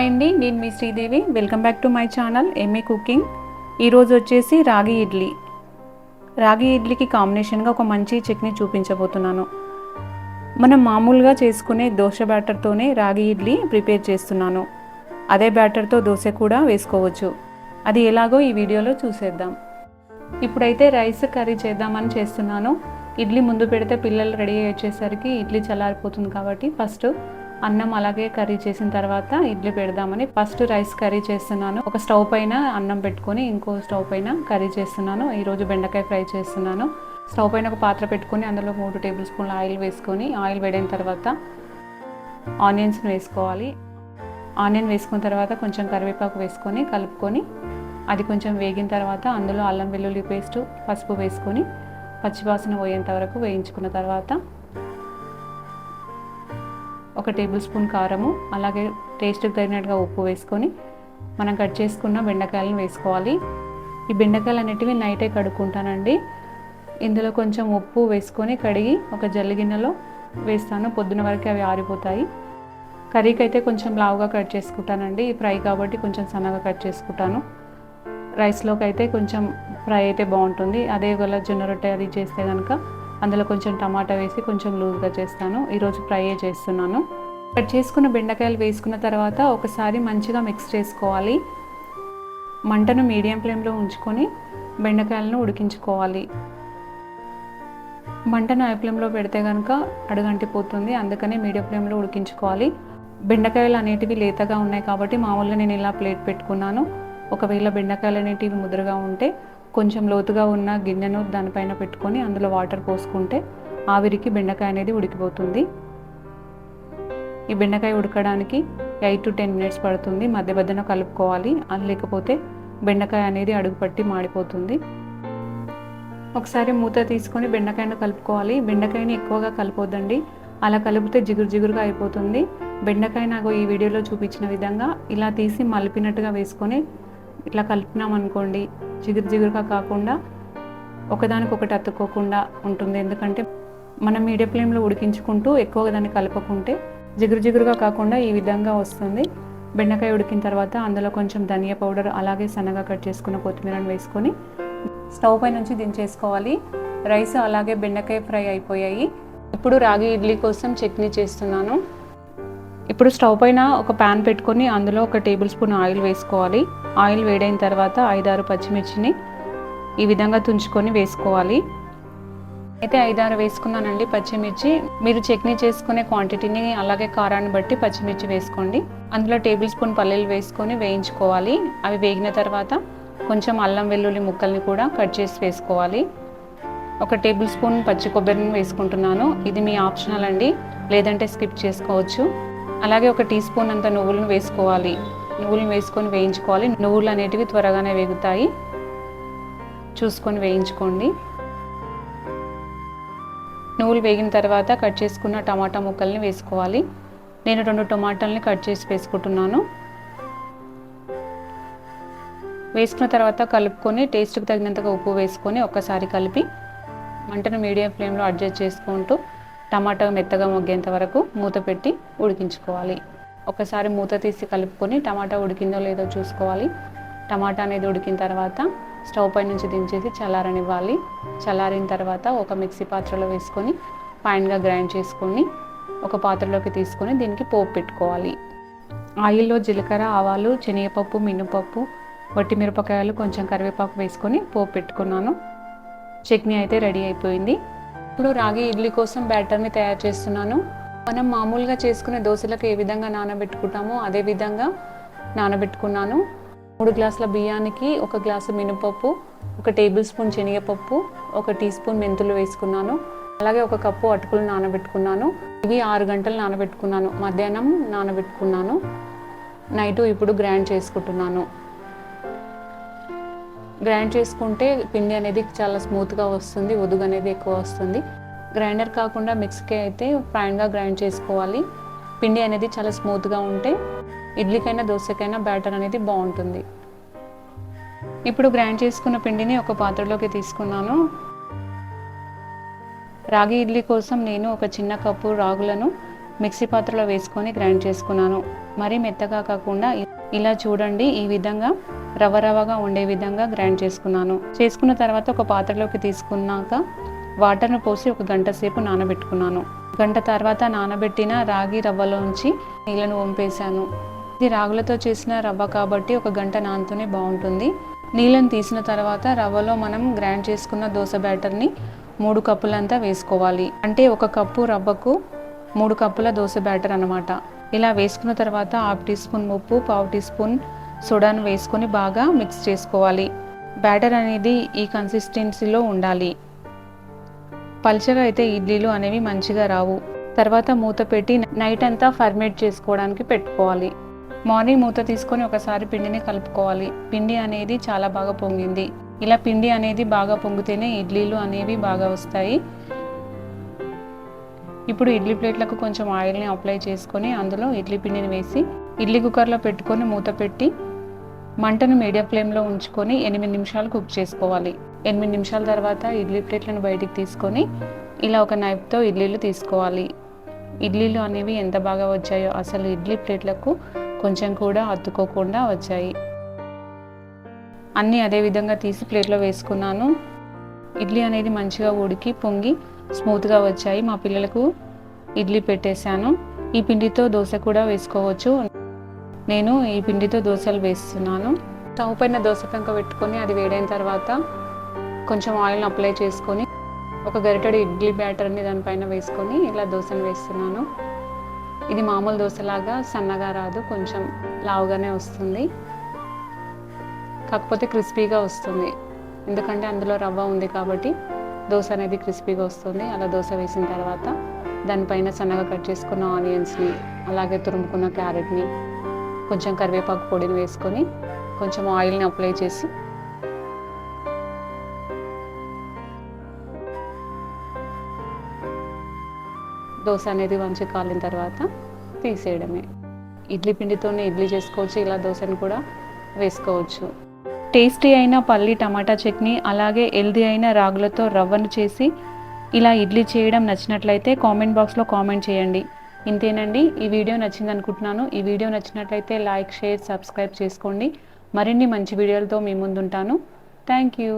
Hi అండి నేను మీ Sridevi. Welcome back to my channel M A cooking ఈరోజు వచ్చేసి రాగి ఇడ్లీ. రాగి ఇడ్లీకి కాంబినేషన్గా ఒక మంచి చట్నీ చూపించబోతున్నాను. మనం మామూలుగా చేసుకునే దోశ బ్యాటర్తోనే రాగి ఇడ్లీ ప్రిపేర్ చేస్తున్నాను. అదే బ్యాటర్తో దోశ కూడా వేసుకోవచ్చు. అది ఎలాగో ఈ వీడియోలో చూసేద్దాం. ఇప్పుడైతే రైస్ కర్రీ చేద్దామని చేస్తున్నాను. ఇడ్లీ ముందు పెడితే పిల్లలు రెడీ వచ్చేసరికి ఇడ్లీ చల్లారిపోతుంది కాబట్టి ఫస్ట్ అన్నం అలాగే కర్రీ చేసిన తర్వాత ఇడ్లీ పెడదామని ఫస్ట్ రైస్ కర్రీ చేస్తున్నాను. ఒక స్టవ్ పైన అన్నం పెట్టుకొని ఇంకో స్టవ్ పైన కర్రీ చేస్తున్నాను. ఈరోజు బెండకాయ ఫ్రై చేస్తున్నాను. స్టవ్ పైన ఒక పాత్ర పెట్టుకొని అందులో మూడు టేబుల్ స్పూన్ల ఆయిల్ వేసుకొని ఆయిల్ వేడిన తర్వాత ఆనియన్స్ని వేసుకోవాలి. ఆనియన్ వేసుకున్న తర్వాత కొంచెం కరివేపాకు వేసుకొని కలుపుకొని అది కొంచెం వేగిన తర్వాత అందులో అల్లం వెల్లుల్లి పేస్ట్ పసుపు వేసుకొని పచ్చివాసన పోయేంత వరకు వేయించుకున్న తర్వాత ఒక టేబుల్ స్పూన్ కారము అలాగే టేస్ట్కి తగినట్టుగా ఉప్పు వేసుకొని మనం కట్ చేసుకున్న బెండకాయలను వేసుకోవాలి. ఈ బెండకాయలు అనేటివి నైటే కడుక్కుంటానండి. ఇందులో కొంచెం ఉప్పు వేసుకొని కడిగి ఒక జల్లి గిన్నెలో వేస్తాను. పొద్దున వరకు అవి ఆరిపోతాయి. కర్రీకి అయితే కొంచెం లావుగా కట్ చేసుకుంటానండి. ఈ ఫ్రై కాబట్టి కొంచెం సన్నగా కట్ చేసుకుంటాను. రైస్లోకి అయితే కొంచెం ఫ్రై అయితే బాగుంటుంది. అదే గల జొన్న రొట్టె అది చేస్తే కనుక అందులో కొంచెం టమాటా వేసి కొంచెం లూజ్గా చేస్తాను. ఈరోజు ఫ్రైయే చేస్తున్నాను. కట్ చేసుకున్న బెండకాయలు వేసుకున్న తర్వాత ఒకసారి మంచిగా మిక్స్ చేసుకోవాలి. మంటను మీడియం ఫ్లేమ్లో ఉంచుకొని బెండకాయలను ఉడికించుకోవాలి. మంటను హై ఫ్లేమ్లో పెడితే కనుక అడుగంటిపోతుంది. అందుకనే మీడియం ఫ్లేమ్లో ఉడికించుకోవాలి. బెండకాయలు అనేటివి లేతగా ఉన్నాయి కాబట్టి మామూలుగా నేను ఇలా ప్లేట్ పెట్టుకున్నాను. ఒకవేళ బెండకాయలు అనేటివి ముదురుగా ఉంటే కొంచెం లోతుగా ఉన్న గిన్నెను దానిపైన పెట్టుకొని అందులో వాటర్ పోసుకుంటే ఆవిరికి బెండకాయ అనేది ఉడికిపోతుంది. ఈ బెండకాయ ఉడకడానికి ఎయిట్ టు టెన్ మినిట్స్ పడుతుంది. మధ్య మధ్యన కలుపుకోవాలి. అది లేకపోతే బెండకాయ అనేది అడుగుపట్టి మాడిపోతుంది. ఒకసారి మూత తీసుకొని బెండకాయను కలుపుకోవాలి. బెండకాయని ఎక్కువగా కలపొద్దండి. అలా కలిపితే జిగురు జిగురుగా అయిపోతుంది. బెండకాయ నాకు ఈ వీడియోలో చూపించిన విధంగా ఇలా తీసి మలిపినట్టుగా వేసుకొని ఇట్లా కలిపినాం అనుకోండి జిగురు జిగురుగా కాకుండా ఒకదానికొకటి అతుక్కోకుండా ఉంటుంది. ఎందుకంటే మనం మీడియం ఫ్లేమ్లో ఉడికించుకుంటూ ఎక్కువగా దాన్ని కలపకుంటే జిగురు జిగురుగా కాకుండా ఈ విధంగా వస్తుంది. బెండకాయ ఉడికిన తర్వాత అందులో కొంచెం ధనియా పౌడర్ అలాగే సన్నగా కట్ చేసుకున్న కొత్తిమీరను వేసుకొని స్టవ్ పై నుంచి దించేసుకోవాలి. రైస్ అలాగే బెండకాయ ఫ్రై అయిపోయాయి. ఇప్పుడు రాగి ఇడ్లీ కోసం చట్నీ చేస్తున్నాను. ఇప్పుడు స్టవ్ పైన ఒక ప్యాన్ పెట్టుకొని అందులో ఒక టేబుల్ స్పూన్ ఆయిల్ వేసుకోవాలి. ఆయిల్ వేడైన తర్వాత ఐదారు పచ్చిమిర్చిని ఈ విధంగా తుంచుకొని వేసుకోవాలి. అయితే ఐదారు వేసుకున్నానండి పచ్చిమిర్చి. మీరు చట్నీ చేసుకునే క్వాంటిటీని అలాగే కారాన్ని బట్టి పచ్చిమిర్చి వేసుకోండి. అందులో టేబుల్ స్పూన్ పల్లీలు వేసుకొని వేయించుకోవాలి. అవి వేగిన తర్వాత కొంచెం అల్లం వెల్లుల్లి ముక్కల్ని కూడా కట్ చేసి వేసుకోవాలి. ఒక టేబుల్ స్పూన్ పచ్చి కొబ్బరిని వేసుకుంటున్నాను. ఇది మీ ఆప్షనల్ అండి. లేదంటే స్కిప్ చేసుకోవచ్చు. అలాగే ఒక టీ స్పూన్ అంత నువ్వులను వేసుకోవాలి. నువ్వులను వేసుకొని వేయించుకోవాలి. నువ్వులు అనేటివి త్వరగానే వేగుతాయి. చూసుకొని వేయించుకోండి. నువ్వులు వేగిన తర్వాత కట్ చేసుకున్న టమాటా ముక్కల్ని వేసుకోవాలి. నేను రెండు టమాటాలని కట్ చేసి వేసుకుంటున్నాను. వేసుకున్న తర్వాత కలుపుకొని టేస్ట్కి తగినంతగా ఉప్పు వేసుకొని ఒక్కసారి కలిపి మంటను మీడియం ఫ్లేమ్లో అడ్జస్ట్ చేసుకుంటూ టమాటా మెత్తగా మొగ్గేంత వరకు మూత పెట్టి ఉడికించుకోవాలి. ఒకసారి మూత తీసి కలుపుకొని టమాటా ఉడికిందో లేదో చూసుకోవాలి. టమాటా అనేది ఉడికిన తర్వాత స్టవ్ పై నుంచి దించేసి చల్లారనివ్వాలి. చల్లారిన తర్వాత ఒక మిక్సీ పాత్రలో వేసుకొని ఫైన్గా గ్రైండ్ చేసుకొని ఒక పాత్రలోకి తీసుకొని దీనికి పోపు పెట్టుకోవాలి. ఆయిల్లో జీలకర్ర ఆవాలు శనగపప్పు మినపప్పు వట్టి మిరపకాయలు కొంచెం కరివేపాకు వేసుకొని పోపు పెట్టుకున్నాను. చట్నీ అయితే రెడీ అయిపోయింది. ఇప్పుడు రాగి ఇడ్లీ కోసం బ్యాటర్ని తయారు చేస్తున్నాను. మనం మామూలుగా చేసుకునే దోశలకు ఏ విధంగా నానబెట్టుకుంటామో అదే విధంగా నానబెట్టుకున్నాను. మూడు గ్లాసుల బియ్యానికి ఒక గ్లాసు మినపప్పు ఒక టేబుల్ స్పూన్ శనగపప్పు ఒక టీ స్పూన్ మెంతులు వేసుకున్నాను. అలాగే ఒక కప్పు అటుకులు నానబెట్టుకున్నాను. ఇవి ఆరు గంటలు నానబెట్టుకున్నాను. మధ్యాహ్నం నానబెట్టుకున్నాను. నైటు ఇప్పుడు గ్రైండ్ చేసుకుంటున్నాను. గ్రైండ్ చేసుకుంటే పిండి అనేది చాలా స్మూత్గా వస్తుంది ఒదుగు అనేది ఎక్కువ వస్తుంది. గ్రైండర్ కాకుండా మిక్స్కి అయితే ఫైన్గా గ్రైండ్ చేసుకోవాలి. పిండి అనేది చాలా స్మూత్గా ఉంటే ఇడ్లీకైనా దోశకైనా బ్యాటర్ అనేది బాగుంటుంది. ఇప్పుడు గ్రైండ్ చేసుకున్న పిండిని ఒక పాత్రలోకి తీసుకున్నాను. రాగి ఇడ్లీ కోసం నేను ఒక చిన్న కప్పు రాగులను మిక్సీ పాత్రలో వేసుకొని గ్రైండ్ చేసుకున్నాను. మరీ మెత్తగా కాకుండా ఇలా చూడండి ఈ విధంగా రవ రవగా ఉండే విధంగా గ్రైండ్ చేసుకున్నాను. చేసుకున్న తర్వాత ఒక పాత్రలోకి తీసుకున్నాక వాటర్ను పోసి ఒక గంట సేపు నానబెట్టుకున్నాను. గంట తర్వాత నానబెట్టిన రాగి రవ్వలోంచి నీళ్ళను వంపేశాను. ఇది రాగులతో చేసిన రవ్వ కాబట్టి ఒక గంట నానుతూనే బాగుంటుంది. నీళ్ళని తీసిన తర్వాత రవ్వలో మనం గ్రైండ్ చేసుకున్న దోశ బ్యాటర్ని మూడు కప్పులంతా వేసుకోవాలి. అంటే ఒక కప్పు రవ్వకు మూడు కప్పుల దోశ బ్యాటర్ అన్నమాట. ఇలా వేసుకున్న తర్వాత హాఫ్ టీ స్పూన్ ఉప్పు పావు టీ స్పూన్ సోడాను వేసుకొని బాగా మిక్స్ చేసుకోవాలి. బ్యాటర్ అనేది ఈ కన్సిస్టెన్సీలో ఉండాలి. పల్చగా అయితే ఇడ్లీలు అనేవి మంచిగా రావు. తర్వాత మూత పెట్టి నైట్ అంతా ఫర్మేట్ చేసుకోవడానికి పెట్టుకోవాలి. మార్నింగ్ మూత తీసుకొని ఒకసారి పిండిని కలుపుకోవాలి. పిండి అనేది చాలా బాగా పొంగింది. ఇలా పిండి అనేది బాగా పొంగితేనే ఇడ్లీలు అనేవి బాగా వస్తాయి. ఇప్పుడు ఇడ్లీ ప్లేట్లకు కొంచెం ఆయిల్ని అప్లై చేసుకొని అందులో ఇడ్లీ పిండిని వేసి ఇడ్లీ కుక్కర్లో పెట్టుకొని మూత పెట్టి మంటను మీడియం ఫ్లేమ్లో ఉంచుకొని ఎనిమిది నిమిషాలు కుక్ చేసుకోవాలి. ఎనిమిది నిమిషాల తర్వాత ఇడ్లీ ప్లేట్లను బయటికి తీసుకొని ఇలా ఒక నైఫ్తో ఇడ్లీలు తీసుకోవాలి. ఇడ్లీలు అనేవి ఎంత బాగా వచ్చాయో అసలు ఇడ్లీ ప్లేట్లకు కొంచెం కూడా అతుక్కోకుండా వచ్చాయి. అన్నీ అదే విధంగా తీసి ప్లేట్లో వేసుకున్నాను. ఇడ్లీ అనేది మంచిగా ఉడికి పొంగి స్మూత్గా వచ్చాయి. మా పిల్లలకు ఇడ్లీ పెట్టేశాను. ఈ పిండితో దోశ కూడా వేసుకోవచ్చు. నేను ఈ పిండితో దోశలు వేస్తున్నాను. స్టవ్ పైన దోశ పెంక పెట్టుకొని అది వేడైన తర్వాత కొంచెం ఆయిల్ని అప్లై చేసుకొని ఒక గరిటెడు ఇడ్లీ బ్యాటర్ని దానిపైన వేసుకొని ఇలా దోశలు వేస్తున్నాను. ఇది మామూలు దోశలాగా సన్నగా రాదు కొంచెం లావుగానే వస్తుంది. కాకపోతే క్రిస్పీగా వస్తుంది. ఎందుకంటే అందులో రవ్వ ఉంది కాబట్టి దోశ అనేది క్రిస్పీగా వస్తుంది. అలా దోశ వేసిన తర్వాత దానిపైన సన్నగా కట్ చేసుకున్న ఆనియన్స్ని అలాగే తురుముకున్న క్యారెట్ని కొంచెం కరివేపాకు పొడిని వేసుకొని కొంచెం ఆయిల్ని అప్లై చేసి దోశ అనేది మంచి కాలిన తర్వాత తీసేయడమే. ఇడ్లీ పిండితోనే ఇడ్లీ చేసుకోవచ్చు ఇలా దోశను కూడా వేసుకోవచ్చు. టేస్టీ అయిన పల్లి టమాటా చట్నీ అలాగే హెల్దీ అయిన రాగులతో రవ్వను చేసి ఇలా ఇడ్లీ చేయడం నచ్చినట్లయితే కామెంట్ బాక్స్లో కామెంట్ చేయండి. ఇంతేనండి ఈ వీడియో నచ్చింది అనుకుంటున్నాను. ఈ వీడియో నచ్చినట్లయితే లైక్ షేర్ సబ్స్క్రైబ్ చేసుకోండి. మరిన్ని మంచి వీడియోలతో మీ ముందుంటాను. Thank you.